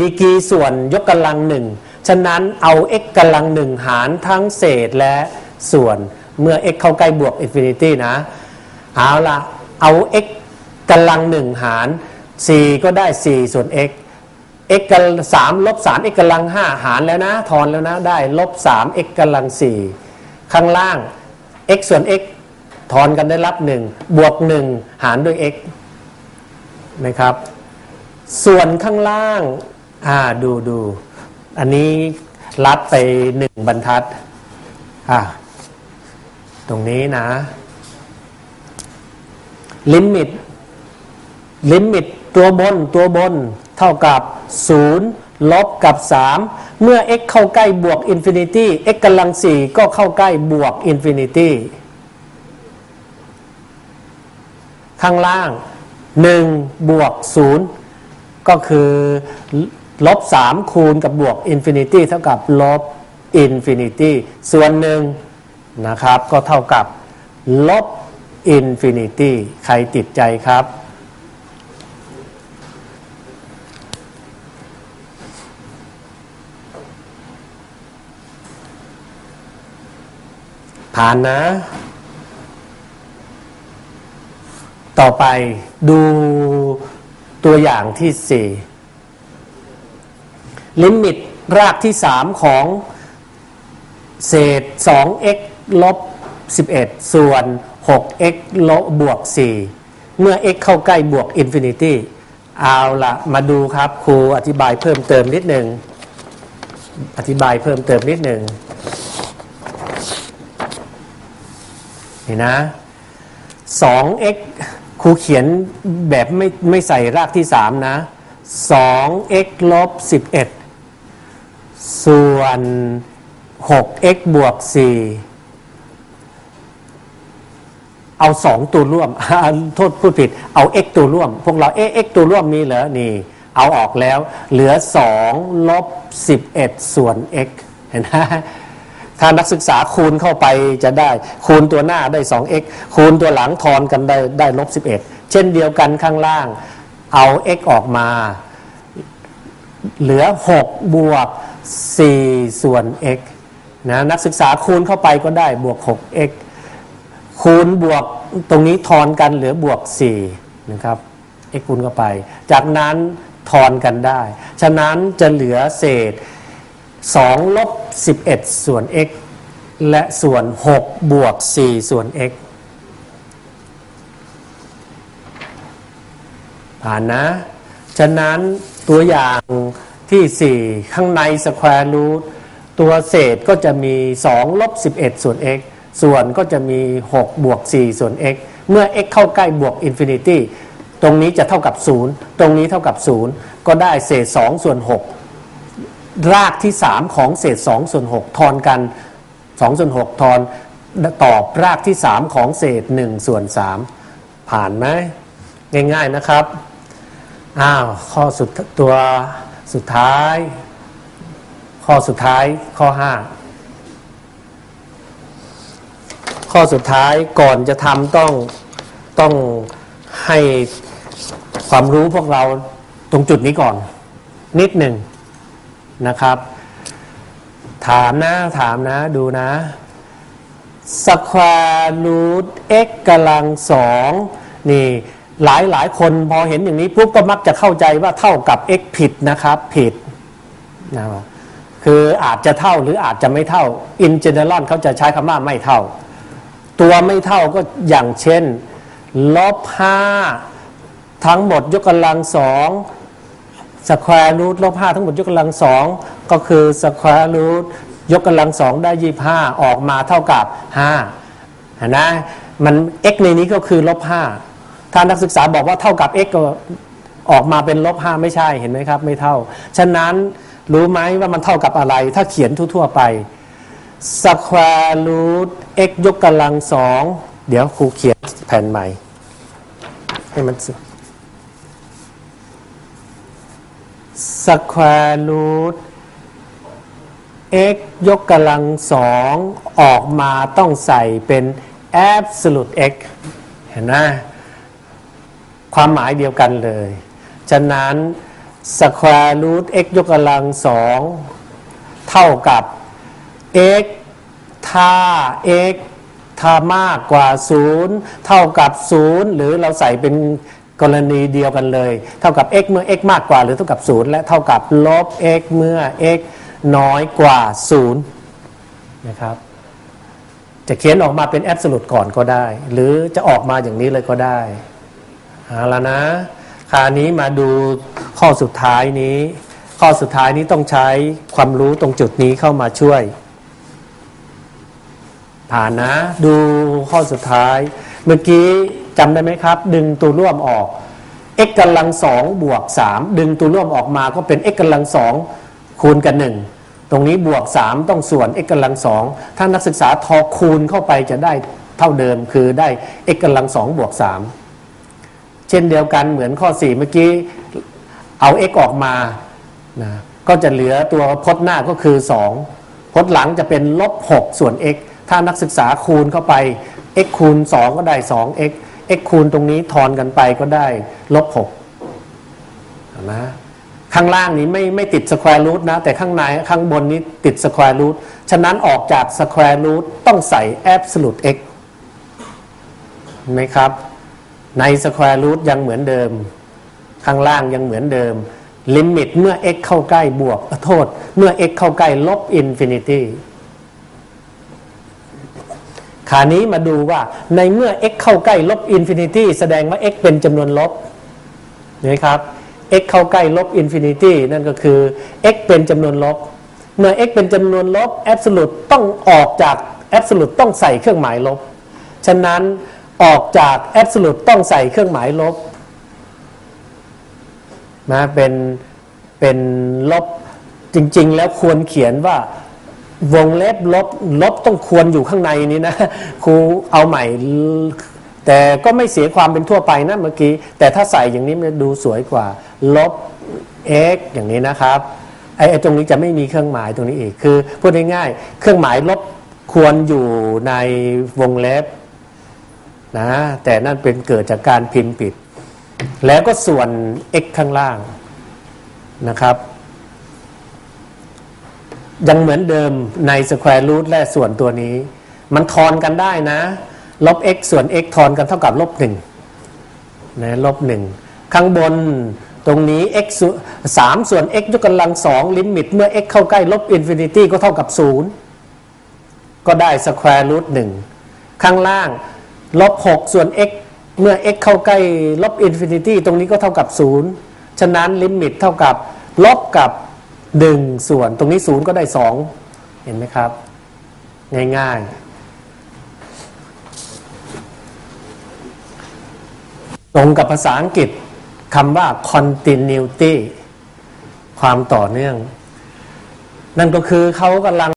ดีกรีส่วนยกกำลังหนึ่งฉะนั้นเอา x กำลังหนึ่งหารทั้งเศษและส่วนเมื่อ x เข้าใกล้บวกอินฟินิตี้นะเอาละเอา x กำลังหนึ่งหาร 4 ก็ได้ 4 ส่วน x x กำลังสามลบสาม x กำลังห้าหารแล้วนะทอนแล้วนะได้ลบสาม x กำลังสี่ข้างล่าง x ส่วน x ทอนกันได้รับหนึ่งบวกหนึ่งหารด้วย x นะครับ ส่วนข้างล่าง อ่าดูดูอันนี้ลัดไปหนึ่งบรรทัด อ่าตรงนี้นะ ลิมิต ลิมิตตัวบนตัวบน เท่ากับ 0 ลบกับ 3 เมื่อ x เข้าใกล้บวกอินฟินิตี้ x กำลัง 4 ก็เข้าใกล้บวกอินฟินิตี้ ข้างล่าง 1 บวก 0 ก็คือ ลบ 3 คูณกับบวกอินฟินิตี้เท่ากับลบอินฟินิตี้ส่วนหนึ่งนะครับก็เท่ากับลบอินฟินิตี้ใครติดใจครับ ผ่านนะ ต่อไปดูตัวอย่างที่สี่ ลิมิตรากที่ 3 ของเศษ 2x ลบ 11 ส่วน 6x ลบบวก 4 เมื่อ x เข้าใกล้บวกอินฟินิตี้เอาละมาดูครับครูอธิบายเพิ่มเติมนิดหนึ่งอธิบายเพิ่มเติมนิดหนึ่งนี่นะ 2x ครูเขียนแบบไม่ไม่ใส่รากที่ 3 นะ 2x ลบ 11 ส่วน 6x บวก 4 เอา 2 ตัวร่วม โทษพูดผิด เอา x ตัวร่วม พวกเราเอ๊ะ x ตัวร่วมมีเหรอ นี่ เอาออกแล้ว เหลือ 2 ลบ 11 ส่วน x เห็นไหมถ้านักศึกษาคูณเข้าไปจะได้ คูณตัวหน้าได้ 2x คูณตัวหลังทอนกันได้ได้ลบ 11 เช่นเดียวกันข้างล่าง เอา x ออกมา เหลือ 6 บวก 4 ส่วน x นะนักศึกษาคูณเข้าไปก็ได้บวก 6x คูณบวกตรงนี้ทอนกันเหลือบวก4นะครับ x คูณเข้าไป จากนั้นทอนกันได้ ฉะนั้นจะเหลือเศษ2ลบ11 ส่วน x และส่วน 6 บวก 4 ส่วน x ผ่านนะ ฉะนั้นตัวอย่าง ที่ 4 ข้างในสแควร์รูทตัวเศษก็จะมี 2 ลบ 11 ส่วน x ส่วนก็จะมี 6 บวก 4 ส่วน x เมื่อ x เข้าใกล้บวกอินฟินิตี้ตรงนี้จะเท่ากับ 0 ตรงนี้เท่ากับ 0 ก็ได้เศษ 2 ส่วน 6 รากที่ 3 ของเศษ 2 ส่วน 6 ทอนกัน 2 ส่วน 6 ทอน ตอบรากที่ 3 ของเศษ 1 ส่วน 3 ผ่านไหมง่าย ๆนะครับ อ้าว ข้อสุดตัว สุดท้าย ข้อสุดท้ายข้อ5ข้อสุดท้ายก่อนจะทำต้องต้องให้ความรู้พวกเราตรงจุดนี้ก่อน นิดหนึ่งนะครับ ถามนะ ถามนะ ดูนะสแควร์รูท x กำลังสองนี่ หลายหลายคนพอเห็นอย่างนี้ปุ๊บก็มักจะเข้าใจว่าเท่ากับ x ผิดนะครับผิดนะครับคืออาจจะเท่าหรืออาจจะไม่เท่า in general เขาจะใช้คำว่าไม่เท่า ตัวไม่เท่าก็อย่างเช่นลบห้าทั้งหมดยกกำลังสองสแควร์รูทลบห้าทั้งหมดยกกำลังสองก็คือสแควร์รูทยกกำลังสองได้ยี่ห้าออกมาเท่ากับห้านไหมมัน x ในนี้ก็คือลบห้า ถ้านักศึกษาบอกว่าเท่ากับ x ก็ออกมาเป็นลบห้าไม่ใช่เห็นไหมครับ ไม่เท่า ฉะนั้นรู้ไหมว่ามันเท่ากับอะไร ถ้าเขียนทั่วๆไปสแควร์รูท x ยกกำลังสองเดี๋ยวครูเขียนแผ่นใหม่ ให้มันสสแควร์รูท x ยกกำลังสองออกมาต้องใส่เป็น absolute x เห็นไหม ความหมายเดียวกันเลย ฉะนั้น square root x ยกกำลังสองเท่ากับ x ถ้า x ถ้ามากกว่า 0 เท่ากับ 0 หรือเราใส่เป็นกรณีเดียวกันเลย เท่ากับ x เมื่อ x มากกว่าหรือเท่ากับ 0 และเท่ากับลบ x เมื่อ x น้อยกว่า 0 นะครับ จะเขียนออกมาเป็นแอบสูตก่อนก็ได้ หรือจะออกมาอย่างนี้เลยก็ได้ เอาละนะคราวนี้มาดูข้อสุดท้ายนี้ ข้อสุดท้ายนี้ต้องใช้ความรู้ตรงจุดนี้เข้ามาช่วย ผ่านนะ ดูข้อสุดท้าย เมื่อกี้จำได้ไหมครับ ดึงตัวร่วมออก x กำลังสองบวกสามดึงตัวร่วมออกมาก็เป็น x กำลังสองคูณกันหนึ่งตรงนี้บวก 3 ต้องส่วน x กำลังสองถ้านักศึกษาทอคูณเข้าไปจะได้เท่าเดิมคือได้ x กำลังสองบวก3 เช่นเดียวกันเหมือนข้อ 4 เมื่อกี้เอา x ออกมานะก็จะเหลือตัวพจน์หน้าก็คือ 2 พจน์หลังจะเป็นลบ 6 ส่วน x ถ้านักศึกษาคูณเข้าไป x คูณ 2 ก็ได้ 2x x คูณตรงนี้ทอนกันไปก็ได้ลบ6นะข้างล่างนี้ไม่ไม่ติดสแควร์รูทนะ แต่ข้างในข้างบนนี้ติดสแควร์รูทฉะนั้นออกจากสแควร์รูทต้องใส่ absolute x ไหมครับ ในสแควร์รูทยังเหมือนเดิม ข้างล่างยังเหมือนเดิม ลิมิตเมื่อ x เข้าใกล้บวกโทษ เมื่อ x เข้าใกล้ลบอินฟินิตี้ครานี้มาดูว่าในเมื่อ x เข้าใกล้ลบอินฟินิตี้แสดงว่า x เป็นจำนวนลบนไหมครับ x เข้าใกล้ลบอินฟินิตี้นั่นก็คือ x เป็นจำนวนลบ เมื่อ x เป็นจำนวนลบแอบสูตต้องออกจากแอบสูตต้องใส่เครื่องหมายลบ ฉะนั้น ออกจากแอบสูตต้องใส่เครื่องหมายลบนะเป็นเป็นลบจริง ๆ แล้วควรเขียนว่าวงเล็บลบลบต้องควรอยู่ข้างในนี้นะครูเอาใหม่ แต่ก็ไม่เสียความเป็นทั่วไปนะเมื่อกี้ แต่ถ้าใส่อย่างนี้มันดูสวยกว่า ลบ x อย่างนี้นะครับไอ้ไอ้ตรงนี้จะไม่มีเครื่องหมายตรงนี้อีกคือพูดง่ายๆเครื่องหมายลบควรอยู่ในวงเล็บ นะ แต่นั่นเป็นเกิดจากการพิมพ์ผิด แล้วก็ส่วน x ข้างล่างนะครับ ยังเหมือนเดิมใน square root และส่วนตัวนี้ มันทอนกันได้นะ ลบ x ส่วน x ทอนกันเท่ากับลบหนึ่งนะลบหนึ่งข้างบนตรงนี้ x สามส่วน x ยกกำลังสองลิมิต เมื่อ x เข้าใกล้ลบอินฟินิตี้ก็เท่ากับศูนย์ก็ได้ square root หนึ่งข้างล่าง ลบหกส่วน x เมื่อ x เข้าใกล้ลบอินฟินิตี้ตรงนี้ก็เท่ากับศูนย์ฉะนั้นลิมิตเท่ากับลบกับหนึ่งส่วน ตรงนี้ศูนย์ก็ได้สองเห็นไหมครับ ง่ายๆ ตรงกับภาษาอังกฤษคำว่า continuity ความต่อเนื่อง นั่นก็คือเขากำลัง